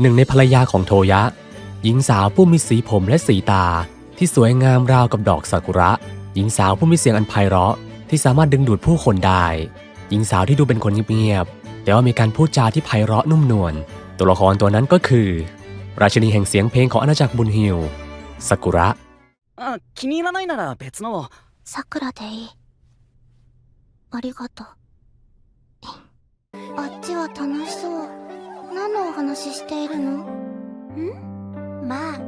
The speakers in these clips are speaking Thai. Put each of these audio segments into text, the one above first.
หนึ่งในภรรยาของโทยะ หญิงสาวผู้มีสีผมและสีตา ที่สวยงามราวกับดอกซากุระ หญิงสาวผู้มีเสียงอันไพเราะ ที่สามารถดึงดูดผู้คนได้ หญิงสาวที่ดูเป็นคนเงียบๆแต่ว่ามีการพูดจาที่ไพเราะนุ่มนวลตัวละครตัวนั้นก็คือ ราชินีแห่งเสียงเพลงของอาณาจักรบุญฮิวซากุระ あ気に入らないなら別のをさくらでいいありがとうあっちは楽しそう 何のお話ししているのんまあ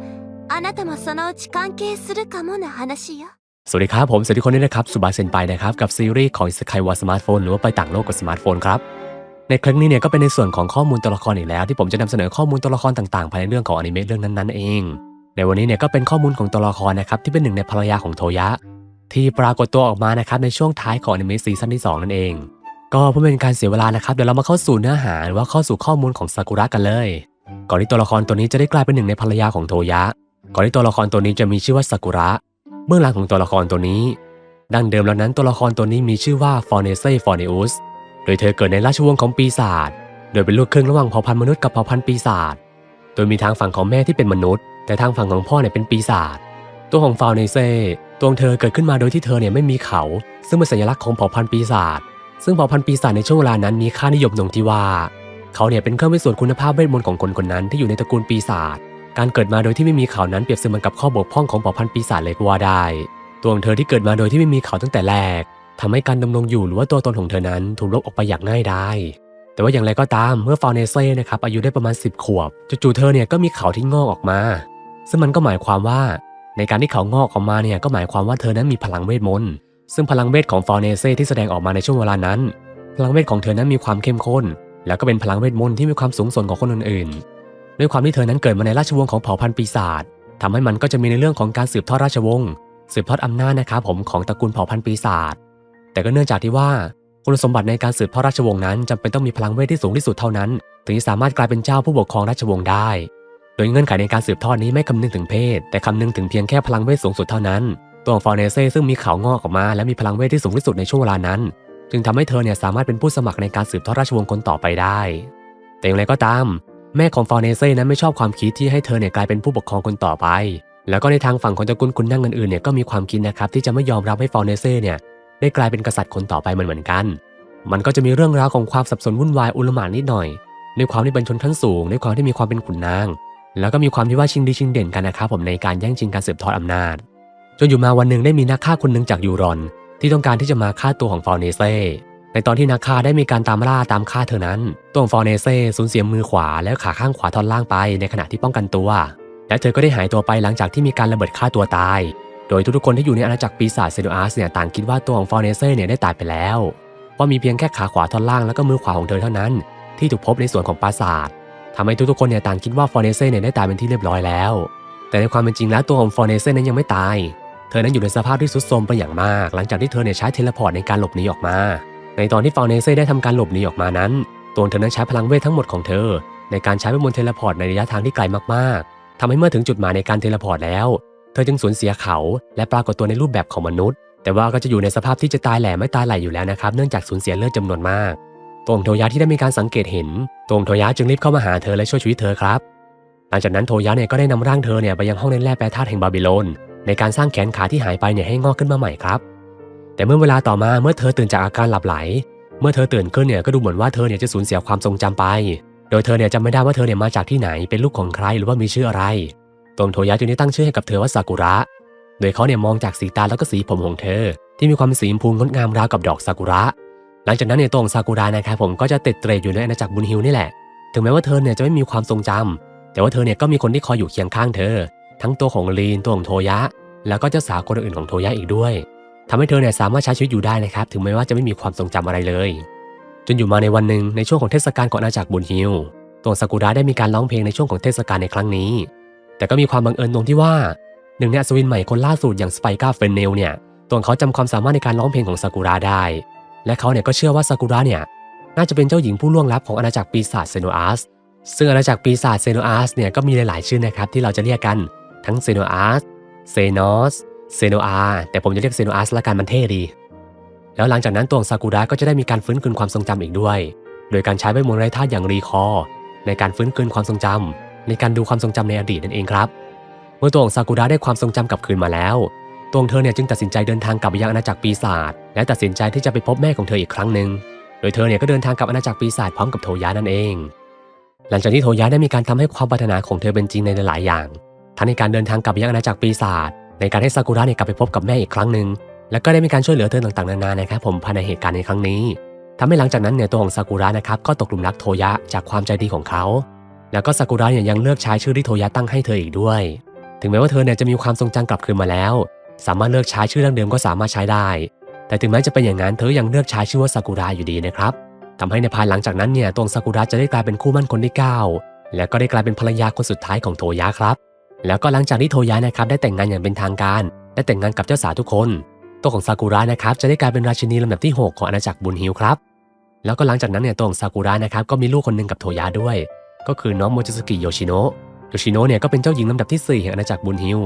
あなたもそのうち関係するかもな話よ สวัสดีครับ ผมสวัสดีทุกคนด้วยนะครับ สุบาเซนไปนะครับ กับซีรีส์ของสกายวอสมาร์ทโฟนหรือว่าไปต่างโลกกับสมาร์ทโฟนครับ ในครั้งนี้เนี่ยก็เป็นในส่วนของข้อมูลตัวละครอีกแล้ว ที่ผมจะนำเสนอข้อมูลตัวละครต่างๆภายในเรื่องของอนิเมะเรื่องนั้นๆเอง ในวันนี้เนี่ยก็เป็นข้อมูลของตัวละครนะครับที่เป็นหนึ่งในภรรยาของโทยะ ที่ปรากฏตัวออกมานะครับในช่วงท้ายของอนิเมะซีซั่นที่สองนั่นเอง ก็เพื่อเป็นการเสียเวลานะครับ เดี๋ยวเรามาเข้าสู่เนื้อหาหรือว่าเข้าสู่ข้อมูลของซากุระกันเลย ก่อนที่ตัวละครตัวนี้จะได้กลายเป็นหนึ่งในภรรยาของโทยะ ก่อนที่ตัวละครตัวนี้จะมีชื่อว่าซากุระเบื้องหลังของตัวละครตัวนี้ ดั้งเดิมแล้วนั้นตัวละครตัวนี้มีชื่อว่าฟอร์เนเซ่ฟอร์เนอุสโดยเธอเกิดในราชวงศ์ของปีศาจ โดยเป็นลูกครึ่งระหว่างเผ่าพันธุ์มนุษย์กับเผ่าพันธุ์ปีศาจ โดยมีทางฝั่งของแม่ที่เป็นมนุษย์ แต่ทางฝั่งของพ่อเนี่ยเป็นปีศาจ ตัวของฟาวเนเซ่ตัวของเธอเกิดขึ้นมาโดยที่เธอเนี่ยไม่มีเขา ซึ่งเป็นสัญลักษณ์ของเผ่าพันธุ์ปีศาจ ซึ่งเผ่าพันธุ์ปีศาจในช่วงเวลานั้นมีค่านิยมตรงที่ว่า เขาเนี่ยเป็นเครื่องพิสูจน์คุณภาพเวทมนต์ของคนคนนั้นที่อยู่ในตระกูลปีศาจการเกิดมาโดยที่ไม่มีเขานั้นเปรียบเสมือนกับข้อบกพร่องของเผ่าพันธุ์ปีศาจเลยก็ว่าได้ ตัวของเธอที่เกิดมาโดยที่ไม่มีเขาตั้งแต่แรกทำให้การดำรงอยู่หรือว่าตัวตนของเธอนั้นถูกลบออกไปอย่างง่ายได้แต่ว่าอย่างไรก็ตามเมื่อฟาวเนเซ่นะครับอายุได้ประมาณ 10 ขวบจู่ๆเธอเนี่ยก็มีเขาที่งอกออกมา ซึ่งมันก็หมายความว่า ในการที่เขางอกออกมาเนี่ยก็หมายความว่าเธอนั้นมีพลังเวทมนต์ ซึ่งพลังเวทของฟาวเนเซ่ที่แสดงออกมาในช่วงเวลานั้น พลังเวทของเธอนั้นมีความเข้มข้น แล้วก็เป็นพลังเวทมนต์ที่มีความสูงส่งกว่าคนอื่นๆ ด้วยความที่เธอนั้นเกิดมาในราชวงศ์ของเผ่าพันธุ์ปีศาจทำให้มันก็จะมีในเรื่องของการสืบทอดราชวงศ์สืบทอดอำนาจนะครับผมของตระกูลเผ่าพันธุ์ปีศาจแต่ก็เนื่องจากที่ว่าคุณสมบัติในการสืบทอดราชวงศ์นั้นจำเป็นต้องมีพลังเวทที่สูงที่สุดเท่านั้น ถึงจะสามารถกลายเป็นเจ้าผู้ปกครองราชวงศ์ได้ โดยเงื่อนไขในการสืบทอดนี้ไม่คำนึงถึงเพศ แต่คำนึงถึงเพียงแค่พลังเวทสูงสุดเท่านั้น ตัวของฟอร์เนเซ่ซึ่งมีเขางอกออกมาและมีพลังเวทที่สูงที่สุดในช่วงเวลานั้น จึงทำให้เธอเนี่ยสามารถเป็นผู้สมัครในการสืบทอดราชวงศ์คนต่อไปได้ แต่อย่างไรก็ตาม แม่ของฟอร์เนเซ่นั้นไม่ชอบความคิดที่ให้เธอเนี่ยกลายเป็นผู้ปกครองคนต่อไป แล้วก็ในทางฝั่งของตระกูลคุณนั่งอื่นๆเนี่ยก็มีความคิดนะครับที่จะไม่ยอมรับให้ฟอร์เนเซ่เนี่ยได้กลายเป็นกษัตริย์คนต่อไปเหมือนเหมือนกัน มันก็จะมีเรื่องราวของความสับสนวุ่นวายอุลหม่านนิดหน่อยด้วยความที่เป็นชนชั้นสูงด้วยความที่มีความเป็นขุนนาง แล้วก็มีความที่ว่าชิงดีชิงเด่นกันนะครับผมในการแย่งชิงการสืบทอดอำนาจ จนอยู่มาวันหนึ่งได้มีนักฆ่าคนหนึ่งจากยูรอน ที่ต้องการที่จะมาฆ่าตัวของฟอร์เนเซ่ในตอนที่นักฆ่าได้มีการตามล่าตามฆ่าเธอนั้น ตัวของฟอร์เนเซ่สูญเสียมือขวาและขาข้างขวาท่อนล่างไปในขณะที่ป้องกันตัว และเธอก็ได้หายตัวไปหลังจากที่มีการระเบิดฆ่าตัวตาย โดยทุกๆคนที่อยู่ในอาณาจักรปีศาจเซโนอาร์สเนี่ยต่างคิดว่าตัวของฟอร์เนเซ่เนี่ยได้ตายไปแล้วเพราะมีเพียงแค่ขาขวาท่อนล่างแล้วก็มือขวาของเธอเท่านั้น ที่ถูกพบในส่วนของปราสาททำให้ทุกๆคนเนี่ยต่างคิดว่าฟอร์เนเซ่เนี่ยได้ตายเป็นที่เรียบร้อยแล้ว แต่ในความเป็นจริงแล้วตัวของฟอร์เนเซ่นั้นยังไม่ตาย เธอนั้นอยู่ในสภาพที่ทรุดโทรมไปอย่างมาก หลังจากที่เธอเนี่ยใช้เทเลพอร์ตในการหลบหนีออกมา ในตอนที่ฟอร์เนเซ่ได้ทำการหลบหนีออกมานั้นตัวเธอนั้นใช้พลังเวททั้งหมดของเธอ ในการใช้เวทมนต์เทเลพอร์ตในระยะทางที่ไกลมากๆทำให้เมื่อถึงจุดหมายในการเทเลพอร์ตแล้ว เธอจึงสูญเสียเขา และปรากฏตัวในรูปแบบของมนุษย์ แต่ว่าก็จะอยู่ในสภาพที่จะตายแหล่ไม่ตายไหลอยู่แล้วนะครับ เนื่องจากสูญเสียเลือดจำนวนมากตัวของโทยะที่ได้มีการสังเกตเห็นตัวของโทยะจึงรีบเข้ามาหาเธอและช่วยชีวิตเธอครับ หลังจากนั้นโทยะเนี่ยก็ได้นำร่างเธอเนี่ยไปยังห้องเล่นแร่แปรธาตุแห่งบาบิโลน ในการสร้างแขนขาที่หายไปเนี่ยให้งอกขึ้นมาใหม่ครับ แต่เมื่อเวลาต่อมาเมื่อเธอตื่นจากอาการหลับไหล เมื่อเธอตื่นขึ้นเนี่ยก็ดูเหมือนว่าเธอเนี่ยจะสูญเสียความทรงจำไป โดยเธอเนี่ยจำไม่ได้ว่าเธอเนี่ยมาจากที่ไหนเป็นลูกของใครหรือว่ามีชื่ออะไรตัวของโทยะจึงได้ตั้งชื่อให้กับเธอว่าซากุระ โดยเขาเนี่ยมองจากสีตาแล้วก็สีผมของเธอ ที่มีความสีชมพูงดงามราวกับดอกซากุระ หลังจากนั้นเนี่ยตัวของซากุระนะครับผมก็จะติดเตรอยู่ในอาณาจักรบุญฮิวนี่แหละ ถึงแม้ว่าเธอเนี่ยจะไม่มีความทรงจำแต่ว่าเธอเนี่ยก็มีคนที่คอยอยู่เคียงข้างเธอ ทั้งตัวของลีนตัวของโทยะ แล้วก็เจ้าสาวคนอื่นของโทยะอีกด้วยทำให้เธอเนี่ยสามารถใช้ชีวิตอยู่ได้นะครับ ถึงแม้ว่าจะไม่มีความทรงจำอะไรเลย จนอยู่มาในวันหนึ่งในช่วงของเทศกาลของอาณาจักรบุญฮิวตัวซากุระได้มีการร้องเพลงในช่วงของเทศกาลในครั้งนี้ แต่ก็มีความบังเอิญตรงที่ว่าหนึ่งในอัศวินใหม่คนล่าสุดอย่างสไปก้าเฟนเนลเนี่ยตัวเขาจำความสามารถในการร้องเพลงของซากุระได้ และเขาเนี่ยก็เชื่อว่าซากุระเนี่ยน่าจะเป็นเจ้าหญิงผู้ล่วงลับของอาณาจักรปีศาจเซโนอาร์สซึ่งอาณาจักรปีศาจเซโนอาร์สเนี่ยก็มีหลายๆชื่อนะครับที่เราจะเรียกกันทั้งเซโนอาส เซนอสเซโนอาแต่ผมจะเรียกเซโนอาร์สละกันมันเท่ดี แล้วหลังจากนั้นตัวของซากุระก็จะได้มีการฟื้นคืนความทรงจำอีกด้วย โดยการใช้เวทมนไร้ธาตุอย่างรีคอในการฟื้นคืนความทรงจำในการดูความทรงจำในอดีตนั่นเองครับ เมื่อตัวของซากุระได้ความทรงจำกลับคืนมาแล้วตัวของเธอเนี่ยจึงตัดสินใจเดินทางกลับไปยังอาณาจักรปีศาจและตัดสินใจที่จะไปพบแม่ของเธออีกครั้งหนึ่งโดยเธอเนี่ยก็เดินทางกลับอาณาจักรปีศาจพร้อมกับโทยะนั่นเอง หลังจากที่โทยะได้มีการทำให้ความปรารถนาของเธอเป็นจริงในหลายๆอย่าง ทั้งในการเดินทางกลับไปยังอาณาจักรปีศาจในการให้ซากุระเนี่ยกลับไปพบกับแม่อีกครั้งหนึ่งแล้วก็ได้มีการช่วยเหลือเธอต่างๆนานานะครับผมภายในเหตุการณ์ในครั้งนี้ทำให้หลังจากนั้นเนี่ยตัวของซากุระนะครับก็ตกหลุมรักโทยะจากความใจดีของเขา แล้วก็ซากุระเนี่ยยังเลือกใช้ชื่อที่โทยะตั้งให้เธออีกด้วย ถึงแม้ว่าเธอเนี่ยจะมีความทรงจำกลับคืนมาแล้ว สามารถเลือกใช้ชื่อดั้งเดิมก็สามารถใช้ได้ แต่ถึงแม้จะเป็นอย่างนั้นเธอยังเลือกใช้ชื่อว่าซากุระอยู่ดีนะครับทำให้ในภายหลังจากนั้นเนี่ยตัวซากุระจะได้กลายเป็นคู่มั่นคนที่เก้าแล้วก็ได้กลายเป็นภรรยาคนสุดท้ายของโทยะครับ แล้วก็หลังจากที่โทยะนะครับได้แต่งงานอย่างเป็นทางการ ได้แต่งงานกับเจ้าสาวทุกคน ตัวของซากุระนะครับจะได้กลายเป็นราชินีลำดับที่ 6 ของอาณาจักรบุญฮิวครับ แล้วก็หลังจากนั้นเนี่ยตัวของซากุระนะครับก็มีลูกคนหนึ่งกับโทยะด้วย ก็คือน้องโมจิสกิโยชิโนะโยชิโนะเนี่ยก็เป็นเจ้าหญิงลำดับที่ 4 แห่งอาณาจักรบุญฮิว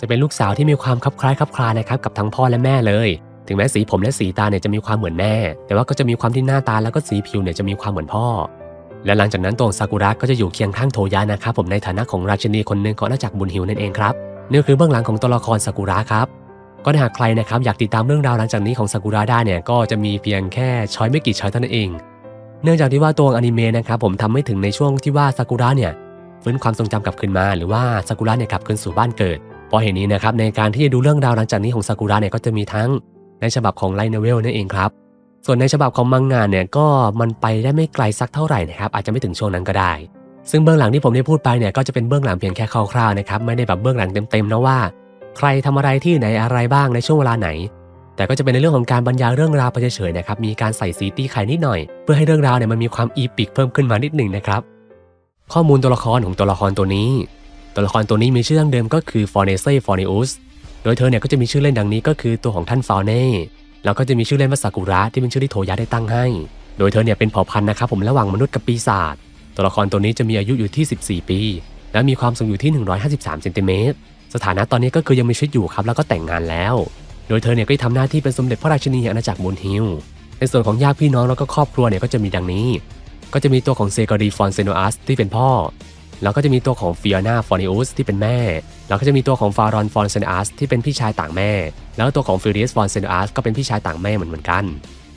จะเป็นลูกสาวที่มีความคลับคล้ายคลับคลานะครับกับทั้งพ่อและแม่เลย ถึงแม้สีผมและสีตาเนี่ยจะมีความเหมือนแม่ แต่ว่าก็จะมีความที่หน้าตาแล้วก็สีผิวเนี่ยจะมีความเหมือนพ่อ และหลังจากนั้นตัวซากุระก็จะอยู่เคียงข้างโทยะนะครับผมในฐานะของราชินีคนหนึ่งของอาณาจักรบุญฮิวนั่นเองครับนี่คือเบื้องหลังของตัวละครซากุระครับก็หากใครนะครับอยากติดตามเรื่องราวหลังจากนี้ของซากุระได้เนี่ยก็จะมีเพียงแค่ช้อยไม่กี่ช้อยเท่านั้นเอง เนื่องจากที่ว่าตัวอนิเมะนะครับผมทำไม่ถึงในช่วงที่ว่าซากุระเนี่ยฟื้นความทรงจำกลับคืนมา หรือว่าซากุระเนี่ยกลับคืนสู่บ้านเกิดเพราะเหตุนี้นะครับในการที่จะดูเรื่องราวหลังจากนี้ของซากุระเนี่ยก็จะมีทั้งในฉบับของไลน์เนเวลนั่นเองครับ ส่วนในฉบับของมังงะเนี่ยก็มันไปได้ไม่ไกลสักเท่าไหร่นะครับอาจจะไม่ถึงช่วงนั้นก็ได้ ซึ่งเบื้องหลังที่ผมได้พูดไปเนี่ยก็จะเป็นเบื้องหลังเพียงแค่คร่าวๆนะครับไม่ได้แบบเบื้องหลังเต็มๆนะว่า ใครทำอะไรที่ไหนอะไรบ้างในช่วงเวลาไหน แต่ก็จะเป็นในเรื่องของการบรรยายเรื่องราวไปเฉยๆนะครับมีการใส่สีตีไข่นิดหน่อย เพื่อให้เรื่องราวเนี่ยมันมีความอีปิกเพิ่มขึ้นมานิดหนึ่งนะครับข้อมูลตัวละครของตัวละครตัวนี้ ตัวละครตัวนี้มีชื่อดั้งเดิมก็คือฟอร์เนเซ่ฟอร์เนอุสโดยเธอเนี่ยก็จะมีชื่อเล่นดังนี้ก็คือตัวของท่านฟาวเน่ แล้วก็จะมีชื่อเล่นว่าซากุระที่เป็นชื่อที่โทยะได้ตั้งให้ โดยเธอเนี่ยเป็นเผ่าพันธุ์นะครับผมระหว่างมนุษย์กับปีศาจ ตัวละครตัวนี้จะมีอายุอยู่ที่ 14 ปี และมีความสูงอยู่ที่ 153เซนติเมตร สถานะตอนนี้ก็คือยังมีชีวิตอยู่ครับแล้วก็แต่งงานแล้ว โดยเธอเนี่ยก็ได้ทำหน้าที่เป็นสมเด็จพระราชินีแห่งอาณาจักรมูนฮิล ในส่วนของญาติพี่น้องแล้วก็ครอบครัวเนี่ยก็จะมีดังนี้ ก็จะมีตัวของเซกอรีฟอนเซโนอัสที่เป็นพ่อ แล้วก็จะมีตัวของฟิโอนาฟอนิอุสที่เป็นแม่ แล้วก็จะมีตัวของฟารอนฟอนเซนอัสที่เป็นพี่ชายต่างแม่ แล้วตัวของฟิลิสฟอนเซนอัสก็เป็นพี่ชายต่างแม่เหมือนเหมือนกัน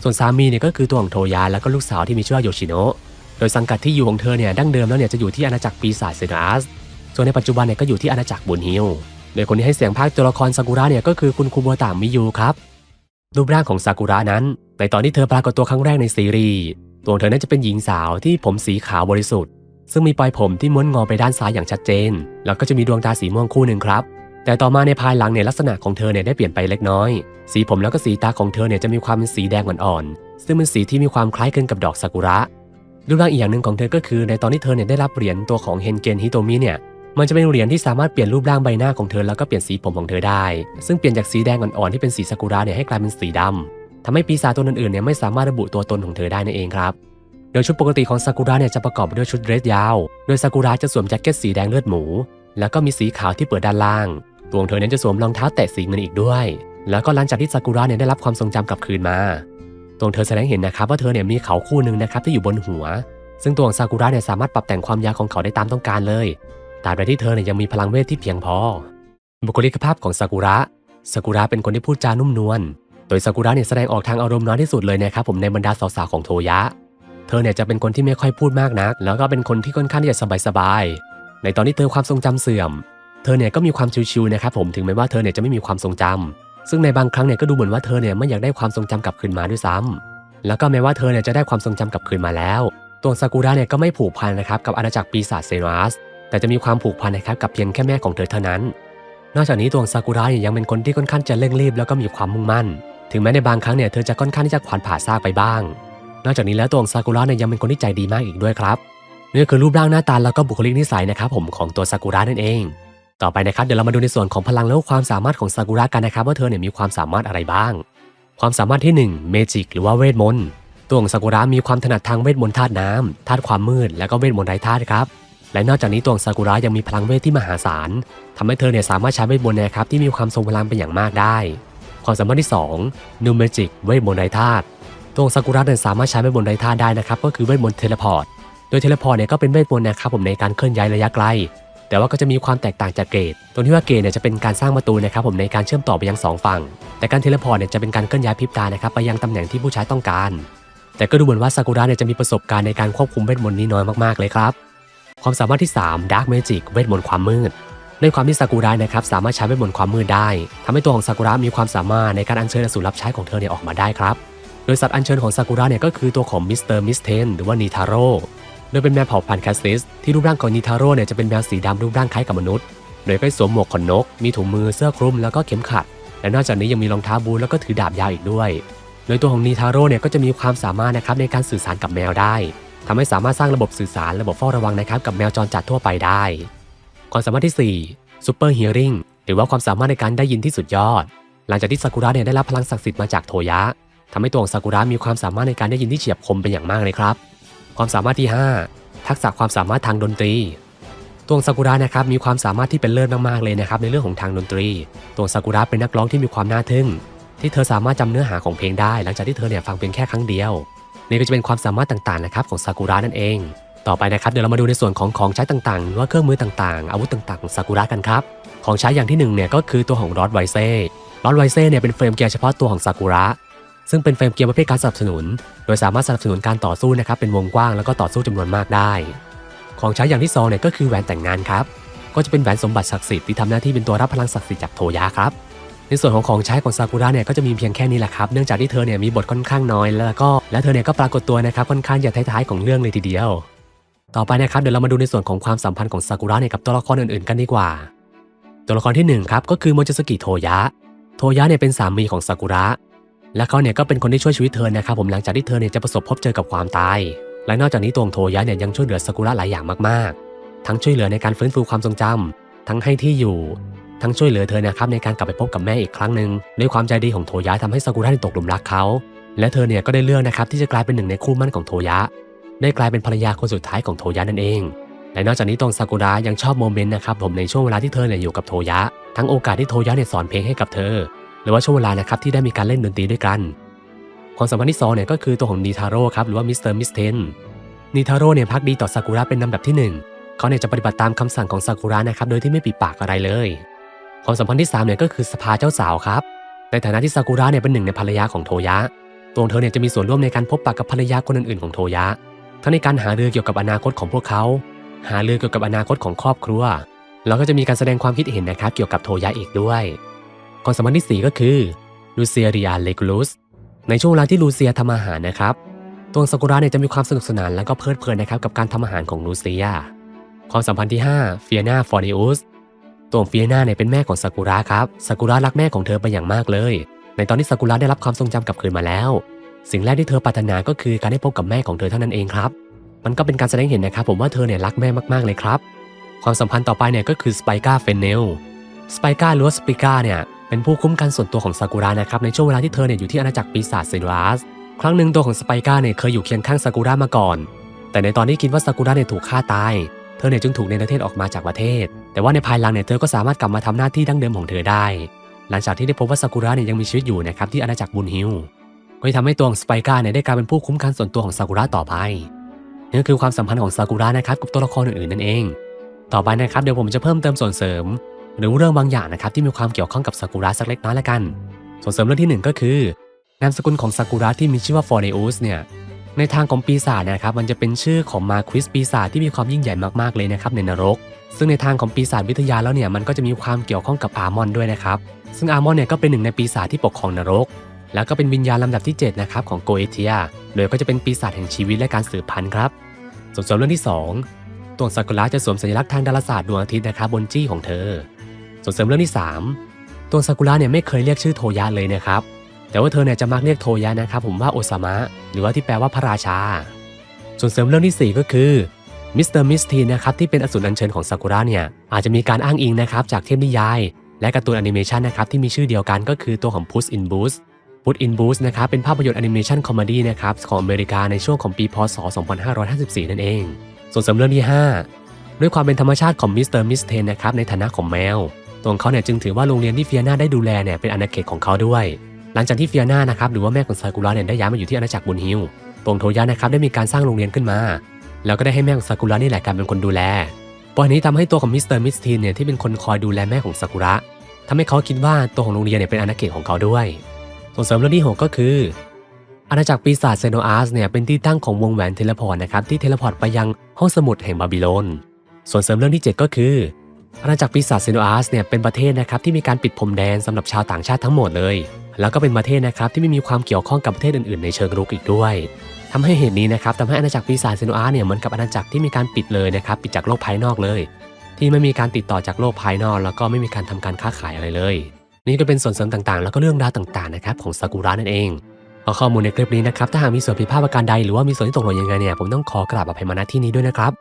ส่วนสามีเนี่ยก็คือตัวของโทยาแล้วก็ลูกสาวที่มีชื่อว่าโยชิโนะโดยสังกัดที่อยู่ของเธอเนี่ยดั้งเดิมแล้วเนี่ยจะอยู่ที่อาณาจักรปีศาจเซนอัสส่วนในปัจจุบันเนี่ยก็อยู่ที่อาณาจักรบุญฮิลโดยคนที่ให้เสียงพากย์ตัวละครซากุระเนี่ยก็คือคุณคูโบตะมิยูครับรูปร่างของซากุระนั้น ในตอนที่เธอปรากฏตัวครั้งแรกในซีรีส์ตัวเธอนั้นจะเป็นหญิงสาวที่ผมสีขาวบริสุทธิ์ ซึ่งมีปลายผมที่ม้วนงอไปด้านซ้ายอย่างชัดเจน แล้วก็จะมีดวงตาสีม่วงคู่หนึ่งครับ แต่ต่อมาในภายหลังเนี่ยลักษณะของเธอเนี่ยได้เปลี่ยนไปเล็กน้อย สีผมแล้วก็สีตาของเธอเนี่ยจะมีความเป็นสีแดงอ่อนๆ ซึ่งเป็นสีที่มีความคล้ายคลึงกับดอกซากุระ รูปร่างอีกอย่างหนึ่งของเธอก็คือในตอนที่เธอเนี่ยได้รับเหรียญตัวของเฮนเกนฮิโตมิเนี่ย มันจะเป็นเหรียญที่สามารถเปลี่ยนรูปร่างใบหน้าของเธอแล้วก็เปลี่ยนสีผมของเธอได้ ซึ่งเปลี่ยนจากสีแดงอ่อนๆที่เป็นสีซากุระเนี่ยให้กลายเป็นสีดำทำให้ปีศาจตัวอื่นๆเนี่ยไม่สามารถระบุตัวตนของเธอได้นั่นเองครับ โดยชุดปกติของซากุระเนี่ยจะประกอบไปด้วยชุดเดรสยาว โดยซากุระจะสวมแจ็คเก็ตสีแดงเลือดหมู แล้วก็มีสีขาวที่เปิดด้านล่าง ตัวของเธอนั้นจะสวมรองเท้าแตะสีเงินอีกด้วย แล้วก็หลังจากที่ซากุระเนี่ยได้รับความทรงจำกลับคืนมา ตัวเธอแสดงเห็นนะครับว่าเธอเนี่ยมีเขาคู่หนึ่งนะครับที่อยู่บนหัว ซึ่งตัวของซากุระเนี่ยสามารถปรับแต่งความยาวของเขาได้ตามต้องการเลยตราบใดที่เธอเนี่ยยังมีพลังเวทที่เพียงพอ บุคลิกภาพของซากุระ ซากุระเป็นคนที่พูดจานุ่มนวล โดยซากุระเนี่ยแสดงออกทางอารมณ์น้อยที่สุดเลยนะครับผมในบรรดาสาวๆของโทยะ เธอเนี่ยจะเป็นคนที่ไม่ค่อยพูดมากนัก แล้วก็เป็นคนที่ค่อนข้างที่จะสบายๆในตอนที่เธอความทรงจำเสื่อม เธอเนี่ยก็มีความชิวๆนะครับผมถึงแม้ว่าเธอเนี่ยจะไม่มีความทรงจำซึ่งในบางครั้งเนี่ยก็ดูเหมือนว่าเธอเนี่ยไม่อยากได้ความทรงจำกลับคืนมาด้วยซ้ำแล้วก็แม้ว่าเธอเนี่ยจะได้ความทรงจำกลับคืนมาแล้วตัวซากุระเนี่ยก็ไม่ผูกพันนะครับกับอาณาจักรปีศาจเซนัสแต่จะมีความผูกพันนะครับกับเพียงแค่แม่ของเธอเท่านั้น นอกจากนี้ตัวซากุระเนี่ยยังเป็นคนที่ค่อนข้างจะเร่งรีบแล้วก็มีความมุ่งมั่น ถึงแม้ในบางครั้งเนี่ยเธอจะค่อนข้างที่จะขวานผ่าซากไปบ้าง นอกจากนี้แล้วตัวซากุระเนี่ยยังเป็นคนที่ใจดีมากอีกด้วยครับนี่คือรูปร่างหน้าตาแล้วก็บุคลิกนิสัยนะครับผมของตัวซากุระนั่นเอง ต่อไปนะครับเดี๋ยวเรามาดูในส่วนของพลังและความสามารถของซากุระกันนะครับ ว่าเธอเนี่ยมีความสามารถอะไรบ้าง ความสามารถที่1เมจิกหรือว่าเวทมนต์ตัวของซากุระมีความถนัดทางเวทมนต์ธาตุน้ำธาตุความมืดและก็เวทมนต์ไร้ธาตุครับและนอกจากนี้ตัวของซากุระยังมีพลังเวทที่มหาศาลทำให้เธอเนี่ยสามารถใช้เวทมนต์นะครับที่มีความทรงพลังเป็นอย่างมากได้ ความสามารถที่2นูเมจิกเวทมนต์ไร้ธาตุ ตัวองซากุระเนี่ยสามารถใช้เวทมนต์ไร้ธาได้นะครับก็คือเวทมนต์เทเลพอร์ต โดยเทเลพอร์ตเนี่ยก็เป็นเวทมนต์นะครับผมในการเคลื่อนย้ายระยะไกล แต่ว่าก็จะมีความแตกต่างจากเกตตรงที่ว่าเกตเนี่ยจะเป็นการสร้างประตูนะครับผมในการเชื่อมต่อไปยังสองฝั่ง แต่การเทเลพอร์ตเนี่ยจะเป็นการเคลื่อนย้ายพริบตานะครับไปยังตำแหน่งที่ผู้ใช้ต้องการ แต่ก็ดูเหมือนว่าซากุระเนี่ยจะมีประสบการณ์ในการควบคุมเวทมนต์นี้น้อยมากๆเลยครับความสามารถที่3 Dark Magic เวทมนต์ความมืดด้วยความที่ซากุระนะครับสามารถใช้เวทมนต์ความมืดได้ทำให้ตัวของซากุระมีความสามารถในการอัญเชิญอสูรรับใช้ของเธอเนี่ยออกมาได้ครับ ดยสัตว์อัญเชิญของซากุระเนี่ยก็คือตัวของมิสเตอร์มิสเทนหรือว่านีทาโร่โดยเป็นแมวเผ่าพันธุ์แคสซิสที่รูปร่างของนีทาโร่เนี่ยจะเป็นแมวสีดำรูปร่างคล้ายกับมนุษย์ โดยก็สวมหมวกขนนก มีถุงมือเสื้อคลุมแล้วก็เข็มขัด และนอกจากนี้ยังมีรองเท้าบูทแล้วก็ถือดาบยาวอีกด้วย โดยตัวของนีทาโร่เนี่ยก็จะมีความสามารถนะครับในการสื่อสารกับแมวได้ทำให้สามารถสร้างระบบสื่อสารระบบเฝ้าระวังนะครับกับแมวจรจัดทั่วไปได้ ความสามารถที่4 Super Hearing หรือว่าความสามารถในการได้ยินที่สุดยอด หลังจากที่ซากุระเนี่ยได้รับพลังศักดิ์สิทธิ์มาจากโทยะ ทำให้ตัวของซากุระมีความสามารถในการได้ยินที่เฉียบคมเป็นอย่างมากเลยครับ ความสามารถที่ 5 ทักษะความสามารถทางดนตรีตัวซากุระนะครับมีความสามารถที่เป็นเลิศมากๆเลยนะครับในเรื่องของทางดนตรี ตัวซากุระเป็นนักร้องที่มีความน่าทึ่ง ที่เธอสามารถจำเนื้อหาของเพลงได้ หลังจากที่เธอเนี่ยฟังเพียงแค่ครั้งเดียวนี่ก็จะเป็นความสามารถต่างๆนะครับของซากุระนั่นเอง ต่อไปนะครับเดี๋ยวเรามาดูในส่วนของของใช้ต่างๆหรือว่าเครื่องมือต่างๆ อาวุธต่างๆของซากุระกันครับของใช้อย่างที่หนึ่งเนี่ยก็คือตัวของรอดไวเซ่รอดไวเซ่เนี่ยเป็นเฟรมเกียร์เฉพาะตัวของซากุระ ซึ่งเป็นเฟรมเกียร์ประเภทการสนับสนุน โดยสามารถสนับสนุนการต่อสู้นะครับเป็นวงกว้างแล้วก็ต่อสู้จำนวนมากได้ ของใช้อย่างที่สองเนี่ยก็คือแหวนแต่งงานครับ ก็จะเป็นแหวนสมบัติศักดิ์สิทธิ์ที่ทำหน้าที่เป็นตัวรับพลังศักดิ์สิทธิ์จากโทยะครับ ในส่วนของของใช้ของซากุระเนี่ยก็จะมีเพียงแค่นี้แหละครับ เนื่องจากที่เธอเนี่ยมีบทค่อนข้างน้อย แล้วก็และเธอเนี่ยก็ปรากฏตัวนะครับค่อนข้างจะท้ายๆของเรื่องเลยทีเดียว ต่อไปนะครับเดี๋ยวเรามาดูในส่วนของความสัมพันธ์ของซากุระเนี่ยกับตัวละครอื่นๆ กันดีกว่า ตัวละครที่หนึ่งครับก็คือโมจิสกิโทยะ โทยะเนี่ยเป็นสามีของซากุระ และเขาเนี่ยก็เป็นคนที่ช่วยชีวิตเธอนะครับผมหลังจากที่เธอเนี่ยจะประสบพบเจอกับความตาย และนอกจากนี้ตัวของโทยะเนี่ยยังช่วยเหลือซากุระหลายอย่างมากๆ ทั้งช่วยเหลือในการฟื้นฟูความทรงจำทั้งให้ที่อยู่ ทั้งช่วยเหลือเธอนะครับในการกลับไปพบกับแม่อีกครั้งหนึ่งด้วยความใจดีของโทยะทำให้ซากุระตกหลุมรักเขา และเธอเนี่ยก็ได้เลือกนะครับที่จะกลายเป็นหนึ่งในคู่มั่นของโทยะ ได้กลายเป็นภรรยาคนสุดท้ายของโทยะนั่นเองและนอกจากนี้ตรงซากุระยังชอบโมเมนต์นะครับผมในช่วงเวลาที่เธอเนี่ยอยู่กับโทยะ ทั้งโอกาสที่โทยะเนี่ยสอนเพลงให้กับเธอ หรือว่าช่วงเวลานะครับที่ได้มีการเล่นดนตรีด้วยกัน ความสัมพันธ์ที่สองเนี่ยก็คือตัวของนีทาโร่ครับหรือว่ามิสเตอร์มิสเทนนีทาโร่เนี่ยพักดีต่อซากุระเป็นลำดับที่หนึ่งเขาเนี่ยจะปฏิบัติตามคำสั่งของซากุระนะครับโดยที่ไม่ปิดปากอะไรเลย ความสัมพันธ์ที่สามเนี่ยก็คือสภาเจ้าสาวครับ ในฐานะที่ซากุระเนี่ยเป็นหนึ่งในภรรยาของโทยะ ตัวเธอเนี่ยจะมีส่วนร่วมในการพบปะกับภรรยาคนอื่นๆของโทยะ ทั้งในการหาเรือเกี่ยวกับอนาคตของพวกเขา หาเรือเกี่ยวกับอนาคตของครอบครัว แล้วก็จะมีการแสดงความคิดเห็นนะครับเกี่ยวกับโทยะอีกด้วย ความสัมพันธ์ที่สี่ก็คือลูเซียริอาเลกุลุสในช่วงเวลาที่ลูเซียทำอาหารนะครับตัวซากุระเนี่ยจะมีความสนุกสนานและก็เพลิดเพลินนะครับกับการทำอาหารของลูเซีย ความสัมพันธ์ที่5เฟียนาฟอร์ดิอุสตัวเฟียนาเนี่ยเป็นแม่ของซากุระครับซากุระรักแม่ของเธอเป็นอย่างมากเลย ในตอนที่ซากุระได้รับความทรงจำกลับคืนมาแล้ว สิ่งแรกที่เธอปรารถนาก็คือการได้พบกับแม่ของเธอเท่านั้นเองครับ มันก็เป็นการแสดงเห็นนะครับผมว่าเธอเนี่ยรักแม่มากๆเลยครับ ความสัมพันธ์ต่อไปเนี่ยก็คือสไปกาเฟนเนลสไปกาหรือว่าสปิกาเนี่ย เป็นผู้คุ้มกันส่วนตัวของซากุระนะครับในช่วงเวลาที่เธอเนี่ยอยู่ที่อาณาจักรปีศาจเซนรัสครั้งหนึ่งตัวของสไปก้าเนี่ยเคยอยู่เคียงข้างซากุระมาก่อน แต่ในตอนที่คิดว่าซากุระเนี่ยถูกฆ่าตาย เธอเนี่ยจึงถูกเนรเทศออกมาจากประเทศ แต่ว่าในภายหลังเนี่ยเธอก็สามารถกลับมาทำหน้าที่ดั้งเดิมของเธอได้ หลังจากที่ได้พบว่าซากุระเนี่ยยังมีชีวิตอยู่นะครับที่อาณาจักรบุนฮิลก็ทำให้ตัวของสไปก้าเนี่ยได้กลายเป็นผู้คุ้มกันส่วนตัวของซากุระต่อไปนี่ก็คือความสัมพันธ์ของซากุระนะครับกับตัวละครอื่นๆนั่นเอง ต่อไปนะครับเดี๋ยวผมจะเพิ่มเติมส่วนเสริม หรือเรื่องบางอย่างนะครับที่มีความเกี่ยวข้องกับซากุระสักเล็กน้อยละกัน ส่วนเสริมเรื่องที่หนึ่งก็คือนามสกุลของซากุระที่มีชื่อว่าฟอร์เนอุสเนี่ยในทางของปีศาจนะครับมันจะเป็นชื่อของมาควิสปีศาจที่มีความยิ่งใหญ่มากๆเลยนะครับในนรก ซึ่งในทางของปีศาจวิทยาแล้วเนี่ยมันก็จะมีความเกี่ยวข้องกับอาร์มอนด้วยนะครับซึ่งอาร์มอนเนี่ยก็เป็นหนึ่งในปีศาจที่ปกครองนรก แล้วก็เป็นวิญญาณลำดับที่7นะครับของโกเอเทีย โดยก็จะเป็นปีศาจแห่งชีวิตและการสืบพันธุ์ครับ ส่วนเรื่องที่ 2 ตัวซากุระจะสวมสัญลักษณ์ทางดาราศาสตร์ดวงอาทิตย์นะครับบนจี้ของเธอ ส่วนเสริมเรื่องที่ 3 ตัวซากุระเนี่ยไม่เคยเรียกชื่อโทยะเลยนะครับ แต่ว่าเธอเนี่ยจะมักเรียกโทยะนะครับผมว่าโอซามะหรือว่าที่แปลว่าพระราชา ส่วนเสริมเรื่องที่ 4 ก็คือมิสเตอร์มิสทีนะครับที่เป็นอสูรอัญเชิญของซากุระเนี่ยอาจจะมีการอ้างอิงนะครับจากเทพนิยาย และการ์ตูนแอนิเมชันนะครับที่มีชื่อเดียวกันก็คือตัวของ Puss in Boots Puss in Boots นะครับเป็นภาพยนตร์แอนิเมชันคอมเมดี้นะครับของอเมริกาในช่วงของปีพศ 2554 นั่นเอง ส่วนเสริมเรื่องที่ 5 ด้วยความเป็นธรรมชาติของมิสเตอร์มิสเทนนะครับในฐานะของแมว ตัวของเขาเนี่ยจึงถือว่าโรงเรียนที่เฟียนาได้ดูแลเนี่ยเป็นอาณาเขตของเขาด้วย หลังจากที่เฟียนานะครับหรือว่าแม่ของซากุระเนี่ยได้ย้ายมาอยู่ที่อาณาจักรบุนฮิลตรงโทยะนะครับได้มีการสร้างโรงเรียนขึ้นมา แล้วก็ได้ให้แม่ของซากุระนี่แหละกลายเป็นคนดูแลปอยนี้ทำให้ตัวของมิสเตอร์มิสทีนเนี่ยที่เป็นคนคอยดูแลแม่ของซากุระทำให้เขาคิดว่าตัวของโรงเรียนเนี่ยเป็นอาณาเขตของเขาด้วย ส่วนเสริมเรื่องที่หกก็คืออาณาจักรปีศาจเซโนอาร์สเนี่ยเป็นที่ตั้งของวงแหวนเทเลพอร์ตนะครับที่เทเลพอร์ตไปยังห้องสมุดแห่งบาบิโลน ส่วนเสริมเรื่องที่ 7 ก็คือ อาณาจักรปีศาจเซโนอาร์สเนี่ยเป็นประเทศนะครับที่มีการปิดพรมแดนสำหรับชาวต่างชาติทั้งหมดเลย แล้วก็เป็นประเทศนะครับที่ไม่มีความเกี่ยวข้องกับประเทศอื่นๆในเชิงรุกอีกด้วยทำให้เหตุนี้นะครับทำให้อาณาจักรปีศาจเซโนอาร์สเนี่ยเหมือนกับอาณาจักรที่มีการปิดเลยนะครับปิดจากโลกภายนอกเลย ที่ไม่มีการติดต่อจากโลกภายนอก แล้วก็ไม่มีการทำการค้าขายอะไรเลย นี่ก็เป็นส่วนเสริมต่างๆ แล้วก็เรื่องราวต่างๆนะครับของซากุระนั่นเองเอาข้อมูลในคลิปนี้นะครับถ้าหากมีส่วนผิดพลาดประการใดหรือว่ามีส่วนที่ตกหล่นยังไงเนี่ยผมต้องขอกราบอภัยมาณที่นี้ด้วยนะครับ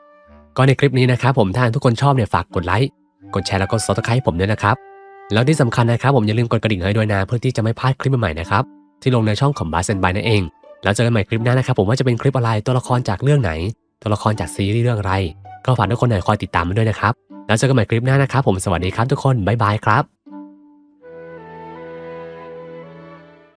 ก็ในคลิปนี้นะครับผมถ้าทุกคนชอบเนี่ยฝากกดไลค์ กดแชร์แล้วก็ซับสไครต์ผมด้วยนะครับ แล้วที่สำคัญนะครับผมอย่าลืมกดกระดิ่งให้ด้วยนะเพื่อที่จะไม่พลาดคลิปใหม่ๆนะครับที่ลงในช่องของบาสเซนบายนั่นเอง แล้วเจอกันใหม่คลิปหน้านะครับผมว่าจะเป็นคลิปอะไรตัวละครจากเรื่องไหน ตัวละครจากซีรีส์เรื่องอะไร ก็ฝากทุกคนหน่อยคอยติดตามมาด้วยนะครับ แล้วเจอกันใหม่คลิปหน้านะครับผมสวัสดีครับทุกคนบ๊ายบายครับ